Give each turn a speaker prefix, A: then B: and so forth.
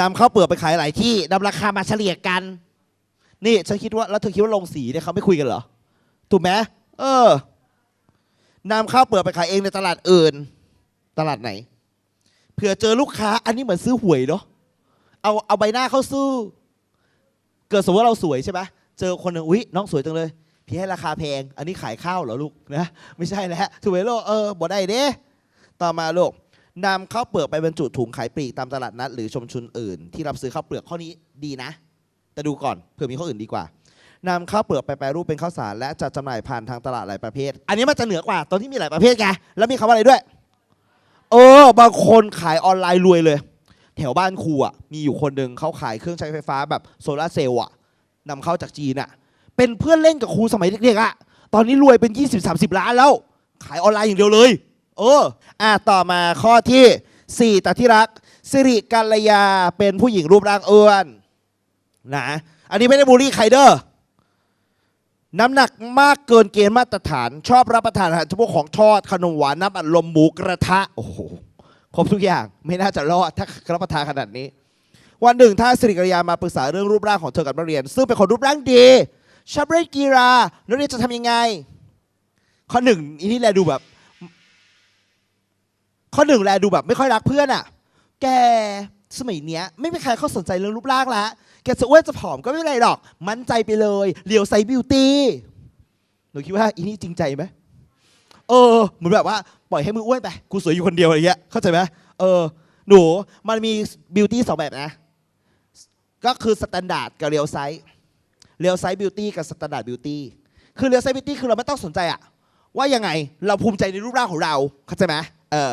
A: นำข้าวเปลือกไปขายหลายที่นำราคามาเฉลี่ยกัน นี่ฉันคิดว่าแล้วเธอคิดว่าลงสีเนี่ยเขาไม่คุยกันเหรอถูกไหมเออนำข้าวเปลือกไปขายเองในตลาดอื่น ตลาดไหนเผื่อเจอลูกค้า อันนี้เหมือนซื้อหวยเนาะเอาเอาใบหน้าเข้าสู้เกิดสมมติว่าเราสวยใช่ไหมเจอคนหนึ่งอุ๊ยน้องสวยจังเลยพี่ให้ราคาแพง อันนี้ขายข้าวเหรอลูกนะไม่ใช่แล้วถูกไหมลูกเออบ่ได้เด้ต่อมาลูก นำข้าวเปลือกไปบรรจุถุงขายปลีกตามตลาดนัดหรือชมชนอื่น ที่รับซื้อข้าวเปลือกข้อนี้ดีนะ แต่ดูก่อนเผื่อมีข้ออื่นดีกว่านำข้าวเปลือกไปแปรรูปเป็นข้าวสารและจัดจำหน่ายผ่านทางตลาดหลายประเภท อันนี้มันจะเหนือกว่าตอนที่มีหลายประเภทไงแล้วมีคำว่าอะไรด้วย เออบางคนขายออนไลน์รวยเลย แถวบ้านครูอะมีอยู่คนหนึ่งเขาขายเครื่องใช้ไฟฟ้าแบบโซลาเซลล์อะนำเข้าจากจีนอะเป็นเพื่อนเล่นกับครูสมัยเด็กๆอะตอนนี้รวยเป็น 20-30 ล้านแล้ว ขายออนไลน์อย่างเดียวเลย เอออะต่อมาข้อที่ 4ตาที่รัก สิริกัลยาเป็นผู้หญิงรูปร่างอ้วนนะอันนี้ไม่ได้บูลลี่ใครเด้อน้ำหนักมากเกินเกณฑ์มาตรฐาน ชอบรับประทานอาหารพาะของทอดขนมหวานน้ำอัดลมหมูกระทะโอ้โหครบทุกอย่างไม่น่าจะรอดถ้ารับประทานขนาดนี้ วันหนึ่งถ้าสิริกัลยามาปรึกษาเรื่องรูปร่างของเธอกับนักเรียน ซึ่งเป็นคนรูปร่างดีชอบเล่นกีฬานักเรียนจะทำยังไง ข้อหนึ่งอีนี่แหละดูแบบ ข้อหนึ่งแลดูแบบไม่ค่อยรักเพื่อนอะ แกสมัยเนี้ยไม่มีใครเขาสนใจเรื่องรูปร่างแล้วแกจะอ้วนจะผอมก็ไม่เป็นไรหรอก มั่นใจไปเลยเลียวไซบิวตี้หนูคิดว่าอีนี่จริงใจไหมเออเหมือนแบบว่าปล่อยให้มึงอ้วนไปกูสวยอยู่คนเดียวอะไรเงี้ยเข้าใจไหมเออหนูมันมีบิวตี้สองแบบนะ ก็คือสแตนดาร์ดกับเรียวไซส์เรียวไซส์บิวตี้กับสแตนดาร์ดบิวตี้คือเรียวไซส์บิวตี้คือเราไม่ต้องสนใจอะว่ายังไงเราภูมิใจในรูปร่างของเราเข้าใจไหมเออ